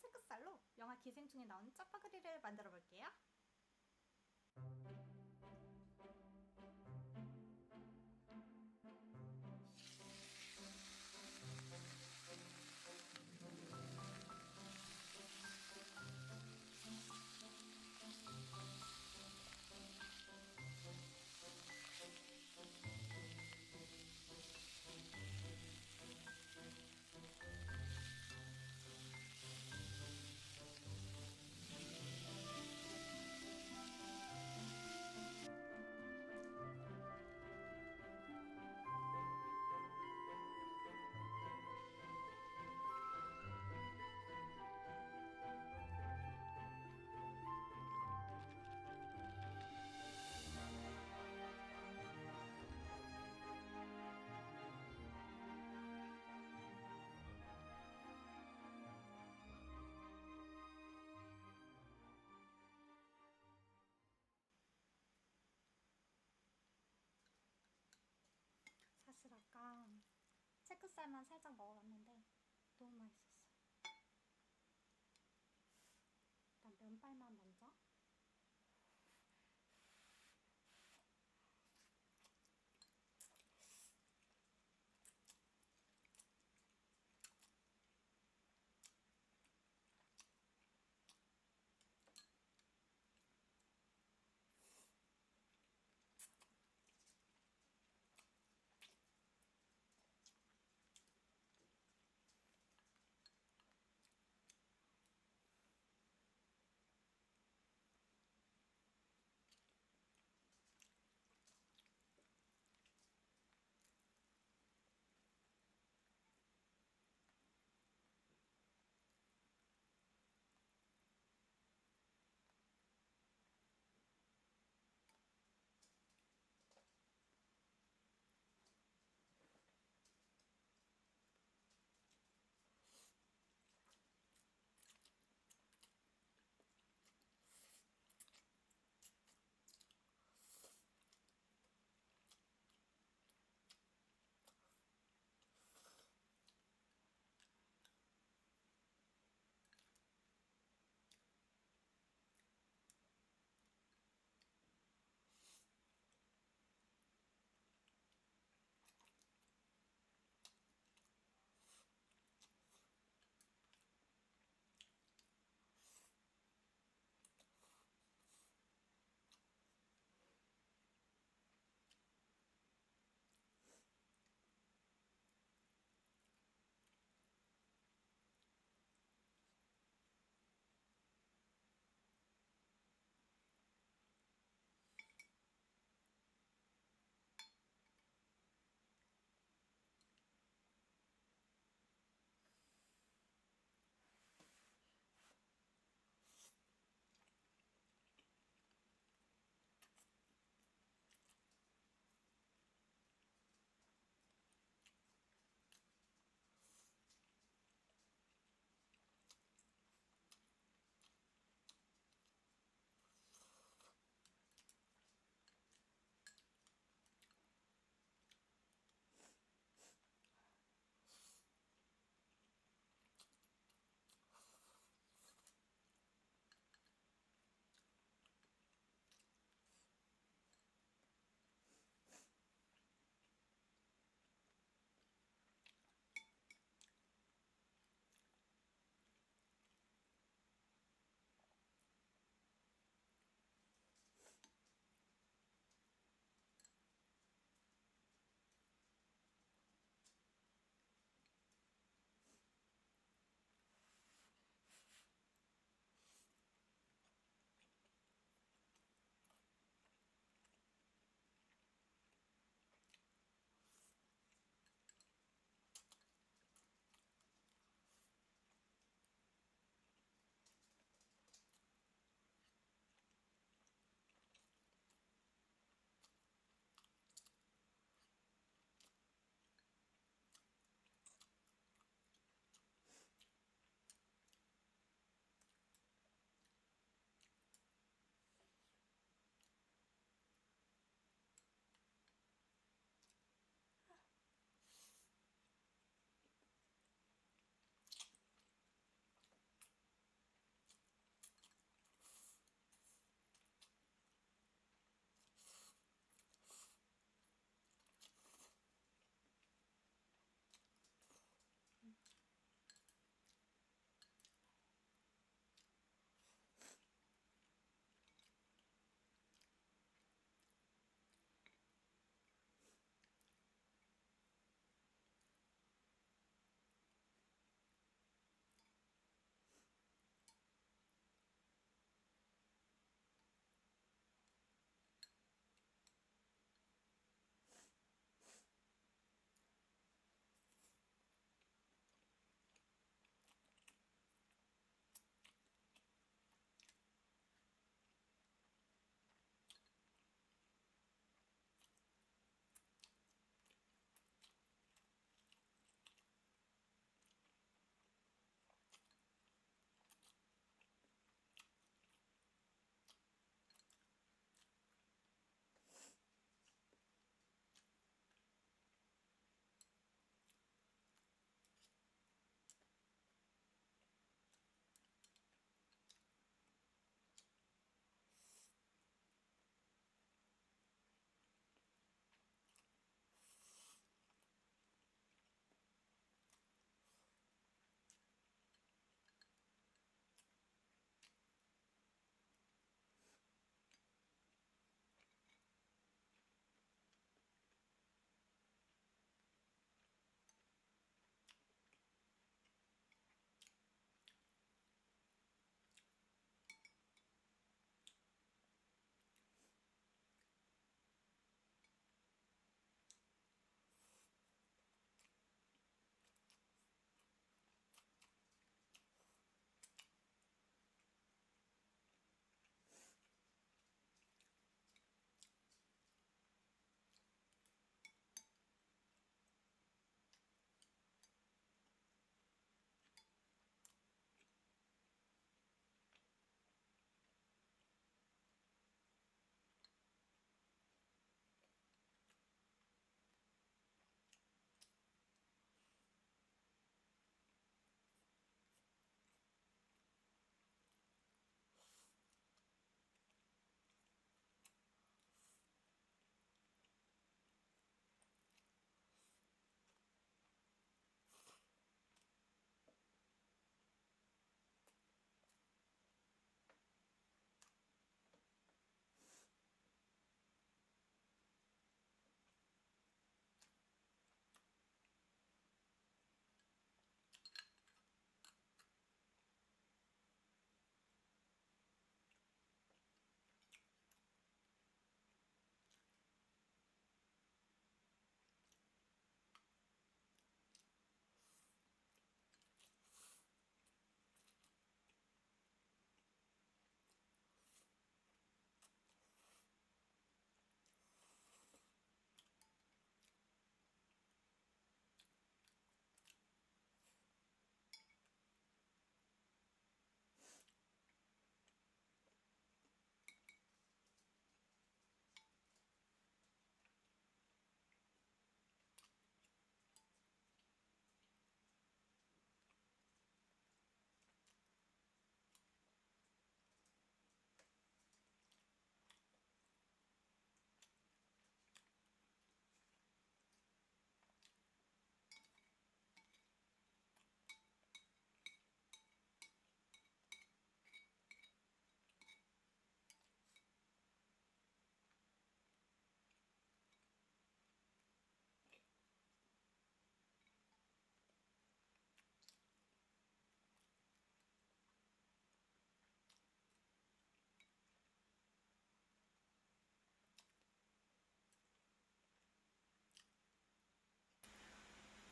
체크살로 영화 기생충에 나오는 짜파그리를 만들어 볼게요. 체크살만 살짝 먹어봤는데 너무 맛있었어. 일단 면발만 먼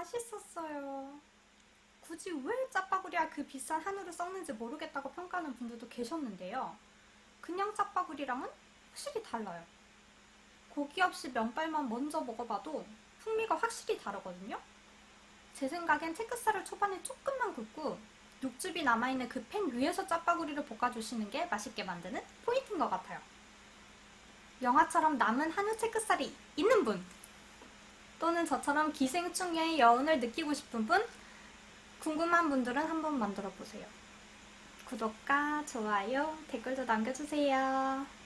맛있었어요. 굳이 왜 짜파구리와 그 비싼 한우를 썩는지 모르겠다고 평가하는 분들도 계셨는데요. 그냥 짜파구리랑은 확실히 달라요. 고기 없이 면발만 먼저 먹어봐도 풍미가 확실히 다르거든요. 제 생각엔 체크살을 초반에 조금만 굽고 육즙이 남아있는 그 팬 위에서 짜파구리를 볶아주시는 게 맛있게 만드는 포인트인 것 같아요. 영화처럼 남은 한우 체크살이 있는 분 또는 저처럼 기생충의 여운을 느끼고 싶은 분 궁금한 분들은 한번 만들어 보세요. 구독과 좋아요, 댓글도 남겨주세요.